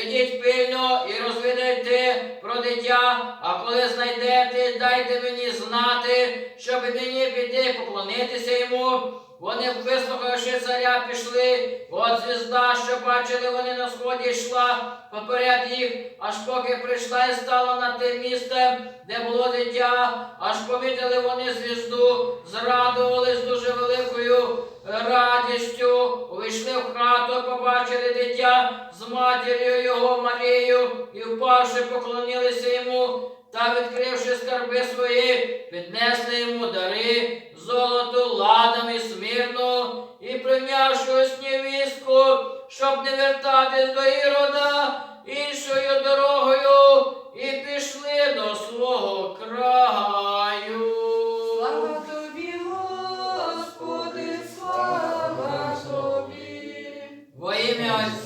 підіть пильно і розвідайте про дитя, а коли знайдете, дайте мені знати, щоб мені піти поклонитися йому. Вони, вислухавши царя, пішли. От звізда, що бачили, вони на сході йшла поперед їх, аж поки прийшла і стала на те місце, де було дитя, аж помітили вони звізду, зрадувались дуже великою радістю, увійшли в хату, побачили дитя з матір'ю його Марією, і впавши, поклонилися йому. Та, відкривши скарби свої, піднесли йому дари, золото, ладом і смірну, і прийнявши ось невістку, щоб не вертатись до Ірода іншою дорогою, і пішли до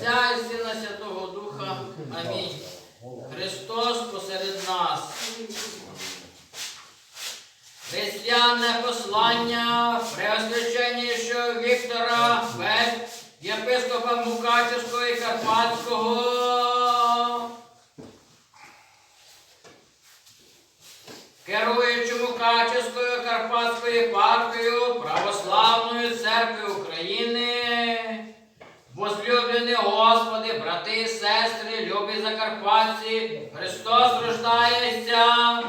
Отця і Сина Святого Духа. Амінь. Христос посеред нас. Християне послання Преосвященнішого Віктора Бець, єпископа Мукачевського і Карпатського. Керуючи Мукачевською Карпатською єпархією Православної церкви України. Возлюблені Господи, брати сестри, любі закарпатці, Христос рождається.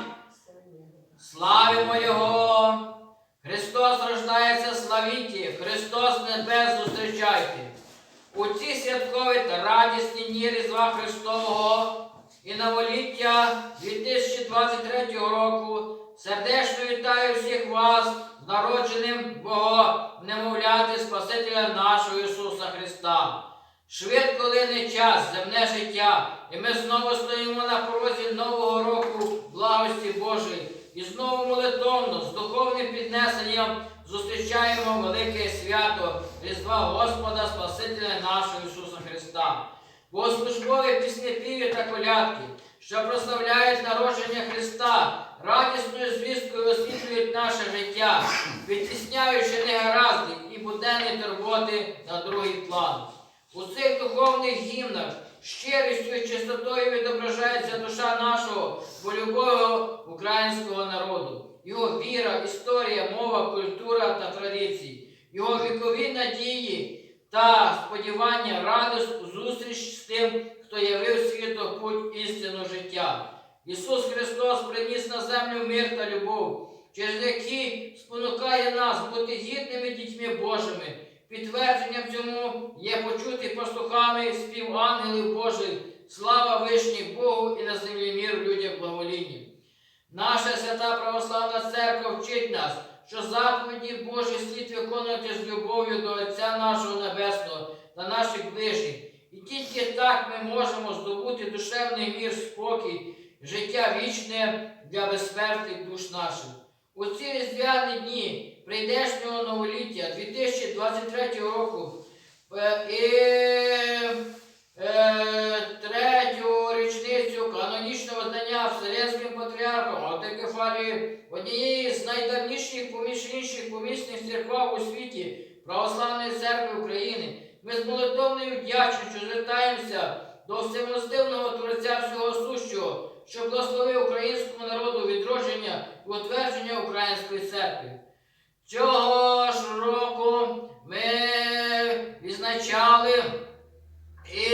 Славимо Його! Христос рождається, славіті, Христос небес зустрічайте. У ці святкові та радісні дні Різдва Христового і новоліття 2023 року сердечно вітаю всіх вас народженим Бога, немовляти Спасителя нашого Ісуса Христа. Швидко лине час, земне життя, і ми знову стоїмо на порозі нового року благості Божої. І знову молитовно, з духовним піднесенням зустрічаємо велике свято Різдва Господа Спасителя нашого Ісуса Христа. Богослужбові піснепіві та колядки, що прославляють народження Христа, радісною звісткою освітлюють наше життя, відтісняючи негаразди буденні турботи на другий план. У цих духовних гімнах щирістю і чистотою відображається душа нашого волюбового українського народу, його віра, історія, мова, культура та традиції, його вікові надії та сподівання, радість зустріч з тим, хто явив світу путь істину життя. Ісус Христос приніс на землю мир та любов, через які спонукає нас бути гідними дітьми Божими. Підтвердженням цьому є почути пастухами спів ангелів Божих, слава вишній Богу і на землі мир людям благолінні. Наша свята православна церква вчить нас, що заповіді Божі слід виконувати з любов'ю до Отця нашого Небесного та наших ближніх. І тільки так ми можемо здобути душевний мір, спокій, життя вічне для безсмертних душ наших. У ці різдвяні дні прийдешнього новоліття 2023 року е, і е, третю річницю канонічного знання Вселенським патріархом Автокефалії однієї з найдавніших поміж інших помісних церков у світі Православної церкви України. Ми з молитовною вдячністю звертаємося до всемилостивного Творця всього сущого, що благословив українському народу відродження утвердження української церкви. Цього ж року ми відзначали і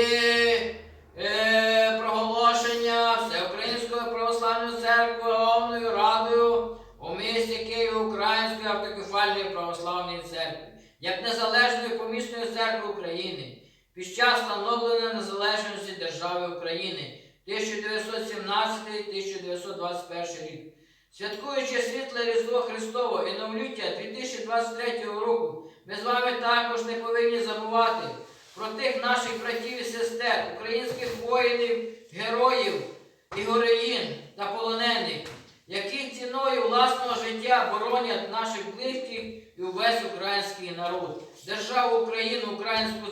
е, проголошення Всеукраїнської православної церкви Головною Радою у місті Києві Української автокефальної православної церкви як незалежної помісної церкви України під час встановлення незалежності держави України 1917-1921 рік. Святкуючи світле Різдво Христове і новоліття 2023 року, ми з вами також не повинні забувати про тих наших братів і сестер, українських воїнів, героїв і героїн та полонених, які ціною власного життя боронять наших близьких і увесь український народ, державу Україну, українську церкву.